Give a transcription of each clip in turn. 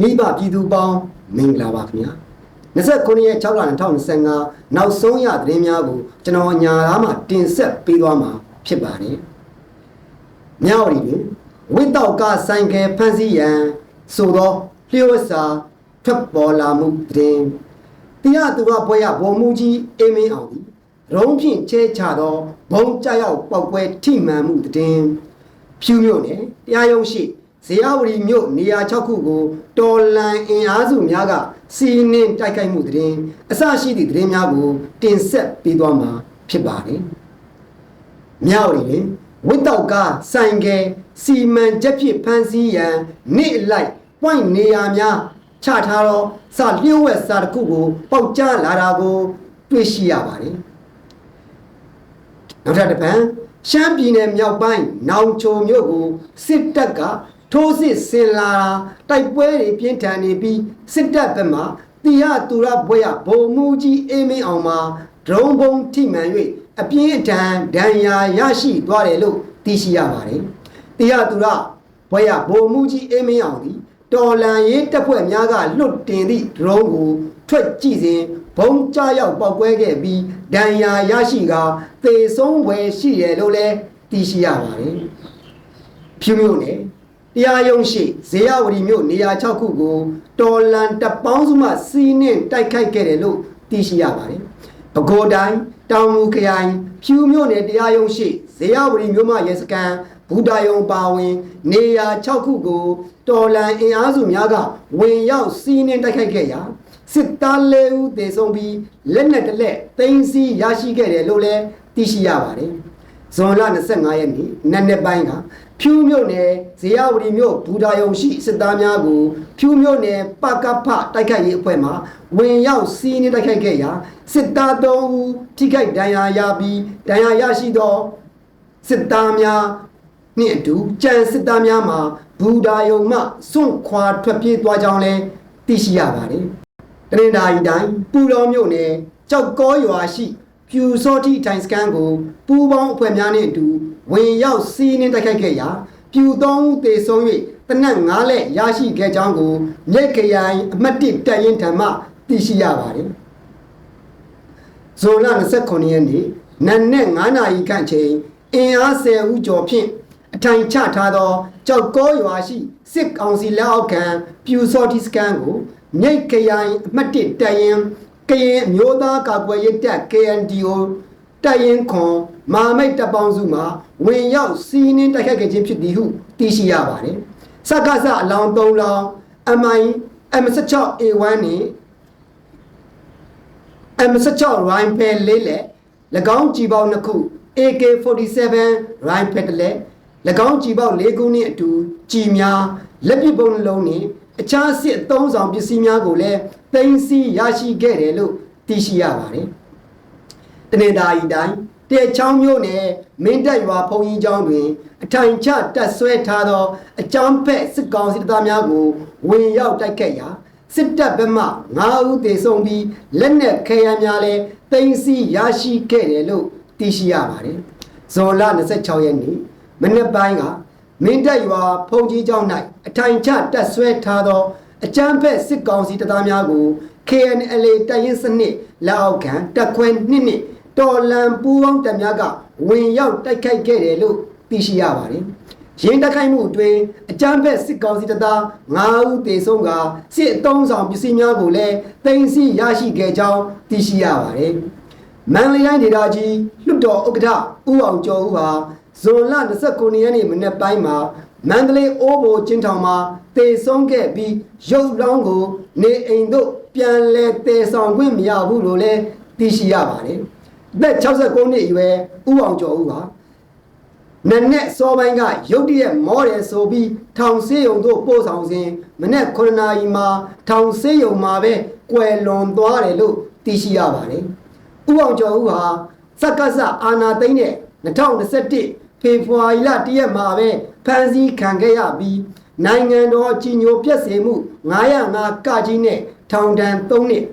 မိဘပြည်သူပေါင်းမင်္ဂလာပါခင်ဗျာ29ရက်6လ2025နောက်ဆုံးရသတင်းများကိုကျွန်တော်ညာသားမှာတင်ဆက်ပေးသွားမှာဖြစ်ပါတယ်မြောက်ရီတွင်ဝိတောက်ကဆိုင်ကယ်ဖန်စီရန်ဆိုသောလျှို့ဝှက်စာထွက်ပေါ်လာမှုသတင်းတရားသူကဘွဲရဘုံမူကြီးအေးမင်းအောင်သည်ရုံးဖြင့်ချဲချသောဘုံကြရောက်ပောက်ပွဲထိမှန်မှုသတင်းဖြူမြို့နယ်တရားရုံးရှိ ဇေယဝတီမြို့နေရာ6ခုကိုတော်လန်အင်အားစုများကစီးနှင်းတိုက်ခိုက်မှုသတင်းအစရှိသည့်သတင်းများကိုတင်ဆက်ပေးသွားမှာဖြစ်ပါတယ်။မြောက်ရီတွင်ဝစ်တောက်ကဆိုင်ကယ်စီမံချက်ဖြစ်ဖန်စီရန်နေ့အလိုက်ပွိုင့်နေရာများချထားသောစလျှို့ဝှက်စာတစ်ခုကိုပေါက်ကြားလာတာကို တွေ့ရှိရပါတယ်။နောက်ထပ်တစ်ပံရှမ်းပြည်နယ်မြောက်ပိုင်းနောင်ချိုမြို့ကိုစစ်တပ်က ထိုးစစ်ဆင်လာတာတိုက်ပွဲတွေပြင်းထန်နေပြီးစစ်တပ်ဘက်မှတိယသူရဘွဲရဘုံမူကြီးအေးမင်းအောင်မှာဒရုန်းဘုံထိမှန်၍အပြင်းအထန်ဒဏ်ရာရရှိသွားတယ်လို့သိရှိရပါတယ်။တိယသူရဘွဲရဘုံမူကြီးအေးမင်းအောင်သည်တော်လန်ရေးတပ်ဖွဲ့များကလွတ်တင်သည့်ဒရုန်းကိုထွက်ကြည့်စဉ်ဘုံကြရောက်ပောက်ကွဲခဲ့ပြီးဒဏ်ရာရရှိကာသေဆုံးဝယ်ရှိတယ်လို့လည်းသိရှိရပါတယ်။ဖြူမြို့နယ် တရားရုံးရှိဇေယဝတီမြို့နေရာ6ခုကိုတော်လန်တပ်ပေါင်းစုမှစီးနှင်းတိုက်ခိုက်ခဲ့တယ်လို့သိရှိရပါတယ်။ပဲခူးတိုင်းတောင်ငူခရိုင်ဖြူမြို့နယ်တရားရုံးရှိဇေယဝတီမြို့မှရဲစခန်းဘူတာယုံပါဝင် နေရာ6ခုကိုတော်လန်အင်အားစုများကဝင်ရောက်စီးနှင်းတိုက်ခိုက်ခဲ့ရာစစ်သား၄ဦးသေဆုံးပြီးလက်နက်တစ်လက်သိမ်းဆည်းရရှိခဲ့တယ်လို့လည်းသိရှိရပါတယ်။ ဇွန်လ25ရက်နေ့နက်နက်ပိုင်းကဖြူမြို့နယ်ဇေယဝတီမြို့ဘူတာယုံရှိစစ်သားများကိုဖြူမြို့နယ်ပကဖတိုက်ခိုက်ရေးအဖွဲ့မှဝင်ရောက်စီးနှင်းတိုက်ခိုက်ခဲ့ရာစစ်သား၃ဦးထိခိုက်ဒဏ်ရာရပြီးဒဏ်ရာရရှိသောစစ်သားများနှင့်အတူကြံစစ်သားများမှာဘူတာယုံမှစွန့်ခွာထွက်ပြေးသွားကြောင်းလည်းသိရှိရပါတယ်။တရင်ဒါရီတိုင်းပူတော်မြို့နယ်ကြောက်ကောရွာရှိ ပြူစောတိထိုင်စကန်ကိုပူပေါင်းအဖွဲ့များနှင့်အတူဝင်ရောက်စီးနှင်းတိုက်ခိုက်ခဲ့ရာပြူသုံးဦးသေဆုံး၍တနက်၅လက်ရရှိခဲ့ကြောင်းကိုမြိတ်ခရိုင်အမှတ်၁တပ်ရင်းထံမှသိရှိရပါတယ်။ဇွန်လ29ရက်နေ့နက်နဲ့9နာရီခန့်ချိန်အင်အား10ဦးကျော်ဖြင့်အထိုင်ချထားသောကြောက်ကောရွာရှိစစ်ကောင်စီလက်အောက်ခံပြူစောတိစကန်ကိုမြိတ်ခရိုင်အမှတ်1တပ်ရင်း ကရင်အမျိုးသားကာကွယ်ရေးတပ် KNDO တပ်ရင်းခွန်မာမိတ်တပ်ပေါင်းစုမှဝင်ရောက်စီးနှင်းတိုက်ခတ်ခဲ့ခြင်းဖြစ်သည်ဟုသိရှိရပါတယ်။စက္ကစအလောင်း၃လောင်း MI M16A1 နှင့် M16 rifle လေးလက်၎င်းကြည်ပေါင်းနှစ်ခု AK47 rifle တစ်လက်၎င်းကြည်ပေါင်း၄ခုနှင့်အတူကြည်များလက်ပစ်ပုံးနှလုံးနှင့် အခြားစစ်အသုံးဆောင်ပစ္စည်းများကိုလည်းသိမ်းဆည်းရရှိခဲ့တယ်လို့သိရှိရပါတယ်။တနင်္သာရီတိုင်းတဲချောင်းမြို့နယ်မင်းတပ်ရွာဖုန်ကြီးကျောင်းတွင် အထိုင်ချတက်ဆွဲထားသော အကြောင်းဖက်စစ်ကောင်စီတပ်သားများကိုဝင်ရောက်တိုက်ခတ်ရာစစ်တပ်ဘက်မှ9ဦးသေဆုံးပြီးလက်နက်ခဲယမ်းများလည်းတင်စီရရှိခဲ့တယ်လို့သိရှိရပါတယ်။ဇွန်လ26ရက်နေ့မနေ့ပိုင်းက မင်းတပ်ရွာဖုန်ကြီးကျောင်း၌အထိုင်ချတက်ဆွဲထားသောအကြမ်းဖက်စစ်ကောင်စီတပ်သားများကို KNLA တပ်ရင်းစနစ်လက်အောက်ခံတပ်ခွဲနှစ်နှစ်တော်လန်ပူးပေါင်းတပ်များကဝင်ရောက်တိုက်ခိုက်ခဲ့တယ်လို့သိရှိရပါတယ်။ရင်းတိုက်ခိုက်မှုအတွင်းအကြမ်းဖက်စစ်ကောင်စီတပ်သား9ဦးသေဆုံးကစစ်အုံဆောင်ပစ္စည်းများကိုလည်းတင်စီရရှိခဲ့ကြောင်းသိရှိရပါတယ်။မန္တလေးတိုင်းဒေသကြီးလွှတ်တော်ဥက္ကဋ္ဌဦးအောင်ကျော်ဦးဟာ ဇွန်လ29ရက်နေ့မနေ့ပိုင်းမှာမန္တလေးအိုးဘိုချင်းထောင်မှာတေဆုံးခဲ့ပြီးရုပ်လောင်းကို နေအိမ်သို့ပြန်လဲတည်ဆောင်ခွင့်မရဘူးလို့လည်းသိရှိရပါတယ်။အသက်69နှစ်အရွယ်ဦးအောင်ကျော်ဦးဟာနက်နဲ့စောပိုင်းကရုတ်တရက်မောတယ်ဆိုပြီးထောင်ဆေးရုံသို့ပို့ဆောင်စဉ်မနေ့9နာရီမှာထောင်ဆေးရုံမှာပဲကွယ်လွန်သွားတယ်လို့သိရှိရပါတယ်။ဦးအောင်ကျော်ဦးဟာစက္ကစအာနာသိန်းနဲ့2021 ဖေဖော်ဝါရီလ1ရက်မှာပဲဖမ်းဆီးခံခဲ့ရပြီးနိုင်ငံတော်ကြီးညိုပြည့်စေမှု905ကကြီးနဲ့ထောင်ဒဏ်3နှစ်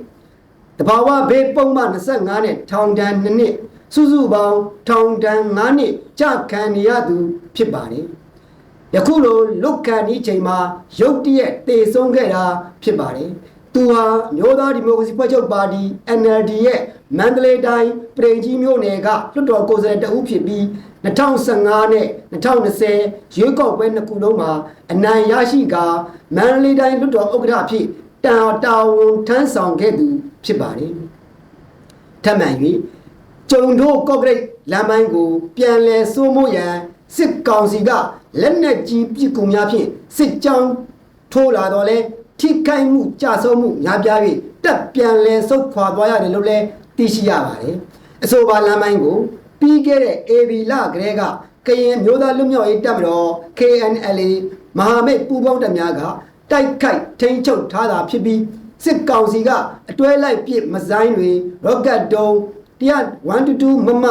တဘာဝဘေးပုံမှန်25နဲ့ထောင်ဒဏ်2နှစ်စုစုပေါင်းထောင်ဒဏ်9နှစ်ကြခံနေရသူဖြစ်ပါတယ်။ရယခုလိုလုတ်ကန်ဒီချိန်မှာရုတ်တရက်တေဆုံးခဲ့တာဖြစ်ပါတယ် သူဟာမျိုးသားဒီမိုကရေစီဖွဲ့ချုပ်ပါတီ NLD ရဲ့မန္တလေးတိုင်းပြည်ကြီးမြို့နယ်ကလွှတ်တော်ကိုယ်စားလှယ်တဦးဖြစ်ပြီး2015နဲ့2020ရွေးကောက်ပွဲနှစ်ခုလုံးမှာအနိုင်ရရှိကာမန္တလေးတိုင်းလွှတ်တော်ဥက္ကဋ္ဌအဖြစ်တာတာဝန်ထမ်းဆောင်ခဲ့သူဖြစ်ပါတယ်ထပ်မံ၍ကျုံတို့ကော့ဂရိတ်လမ်းပိုင်းကို ပြန်လည်စိုးမိုးရန်စစ်ကောင်စီကလက်နက်ကြီးပစ်ကူများဖြင့်စစ်ကြောင်းထိုးလာတော့လဲ ထိခိုက်မှုကြဆုံးမှုများပြား၍တက်ပြန်လည်ဆုတ်ခွာသွားရတယ်လို့လည်းသိရှိရပါတယ်အဆိုပါလမ်းပိုင်းကိုပြီးခဲ့တဲ့ AB လကလေးကကရင်မျိုးသားလူမျိုးရေးတပ်မတော် KNLA မဟာမိတ်ပူးပေါင်းတပ်များကတိုက်ခိုက်ထိန်းချုပ်ထားတာဖြစ်ပြီးစစ်ကောင်စီကအတွဲလိုက်ပစ်မဇိုင်းတွေရော့ကတ်တုံး112မမ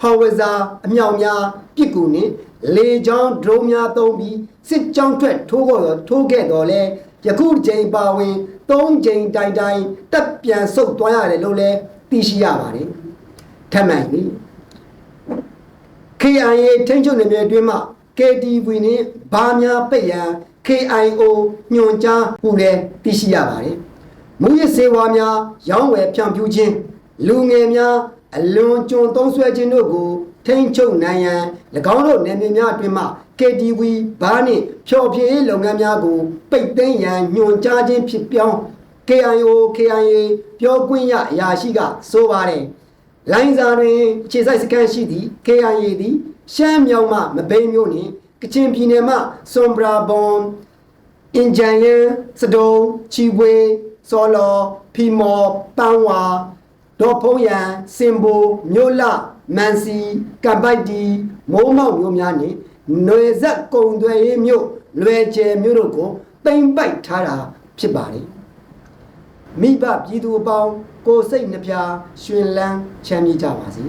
ဟော်ဝဇာအမြောက်များပစ်ကူနှင့်လေကြောင်းဒရုန်းများသုံးပြီးစစ်ကြောင်းထွက်ထိုးခဲ့တော့ထိုးခဲ့တော့လဲ ယခုချိန်ပါဝင်၃ချိန်တိုင်တိုင်တက်ပြန်ဆုတ်သွားရတယ်လို့လည်းသိရှိရပါတယ်ထပ်မံ၍ KIA ထိန်းချုပ်နယ်မြေအတွင်းမှ KTV နဲ့ဘာများပိတ်ရန် KIO ညွှန်ကြားမှုလည်းသိရှိရပါတယ်။မူရစ်စေဝါများ ရောင်းဝယ်ဖြန့်ဖြူးခြင်းလူငယ်များအလွန်ကျွံသုံးဆွဲခြင်းတို့ကို ထိန်းချုပ်နိုင်ရန်၎င်းတို့နယ်မြေများအတွင်းမှ KTV ဘာနှင့်ဖျော်ဖြေရေးလုပ်ငန်းများကိုပိတ်သိမ်းရန်ညွှန်ကြားခြင်းဖြစ်ပြောင်း KIO KIA ပြောခွင့်ရအရာရှိကဆိုပါတယ်။လိုင်းစာတွင်ခြေစိုက်စကန်ရှိသည့် KIA သည်ရှမ်းမြောက်မှမဘိမ်းမျိုးနှင့်ကချင်ပြည်နယ်မှစွန်ဘရာဘွန်အင်ဂျန်ယန်စဒုံချီဝေစောလောဖီမော်ပန်းဝါဒေါ်ဖုံးရန်စင်ဘိုမြို့လ မန်စီကမ်ပိုက်တီမိုးမောက်မြို့များနှင့်နွေဆက်ကုံသွဲရေးမြို့လွယ်ကျယ်မြို့တို့ကိုတိမ့်ပိုက်ထားတာဖြစ်ပါတယ်မိဘပြည်သူအပေါင်းကိုယ်စိတ်နှပြရွှင်လန်းချမ်းမြေ့ကြပါစေ